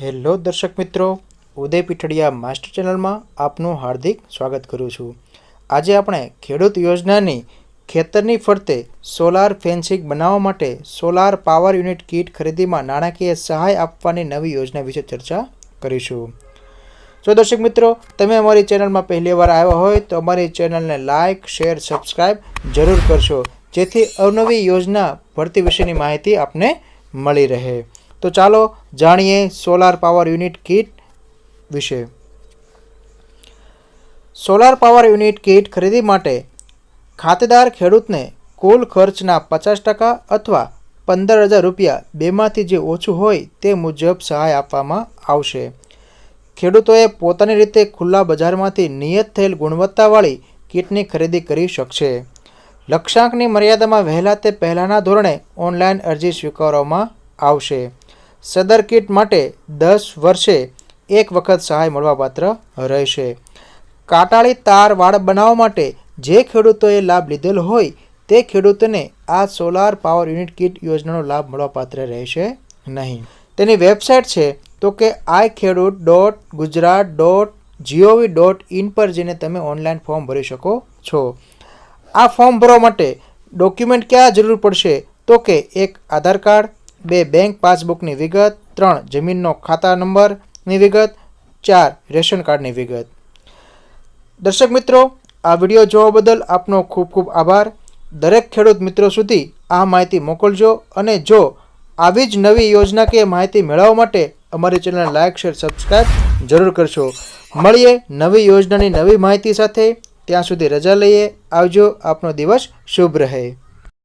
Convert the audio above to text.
Hello દર્શક મિત્રો, ઉદય Pithadiya master ચેનલમાં આપનું હાર્દિક સ્વાગત કરું છું. આજે આપણે ખેડૂત યોજનાની ખેતરની ફરતે સોલાર ફેન્સિંગ બનાવવા માટે સોલાર પાવર યુનિટ કીટ ખરીદીમાં નાણાકીય સહાય આપવાની નવી યોજના વિશે ચર્ચા કરીશું. જો દર્શક મિત્રો, તમે અમારી ચેનલમાં પહેલી વાર આવ્યા હોય તો અમારી ચેનલને લાઇક શેર સબસ્ક્રાઈબ જરૂર કરશો, જેથી અવનવી યોજના ભરતી વિશેની માહિતી આપને મળી રહે. તો ચાલો જાણીએ સોલાર પાવર યુનિટ કીટ વિશે. સોલાર પાવર યુનિટ કીટ ખરીદી માટે ખાતેદાર ખેડૂતને કુલ ખર્ચના પચાસ ટકા અથવા પંદર હજાર રૂપિયા બેમાંથી જે ઓછું હોય તે મુજબ સહાય આપવામાં આવશે. ખેડૂતોએ પોતાની રીતે ખુલ્લા બજારમાંથી નિયત થયેલ ગુણવત્તાવાળી કીટની ખરીદી કરી શકશે. લક્ષ્યાંકની મર્યાદામાં વહેલા તે પહેલાંના ધોરણે ઓનલાઈન અરજી સ્વીકારવામાં આવશે. સદર કીટ માટે દસ વર્ષે એક વખત સહાય મળવાપાત્ર રહેશે. કાટાળી તાર વાળ બનાવવા માટે જે ખેડૂતોએ લાભ લીધેલ હોય તે ખેડૂતોને આ સોલાર પાવર યુનિટ કીટ યોજનાનો લાભ મળવાપાત્ર રહેશે નહીં. તેની વેબસાઇટ છે તો કે i Khedut dot Gujarat dot GOV dot in પર જઈને તમે ઓનલાઈન ફોર્મ ભરી શકો છો. આ ફોર્મ ભરવા માટે ડોક્યુમેન્ટ ક્યાં જરૂર પડશે તો કે એક આધાર કાર્ડ બે બેંક પાસબુકની વિગત, ત્રણ જમીનનો ખાતા નંબરની વિગત, ચાર રેશન કાર્ડની વિગત. દર્શક મિત્રો, આ વીડિયો જોવા બદલ આપનો ખૂબ ખૂબ આભાર. દરેક ખેડૂત મિત્રો સુધી આ માહિતી મોકલજો અને જો આવી જ નવી યોજના કે માહિતી મેળવવા માટે અમારી ચેનલને લાઇક શેર સબસ્ક્રાઈબ જરૂર કરશો મળીએ નવી યોજનાની નવી માહિતી સાથે. ત્યાં સુધી રજા લઈએ. આવજો. આપનો દિવસ શુભ રહે.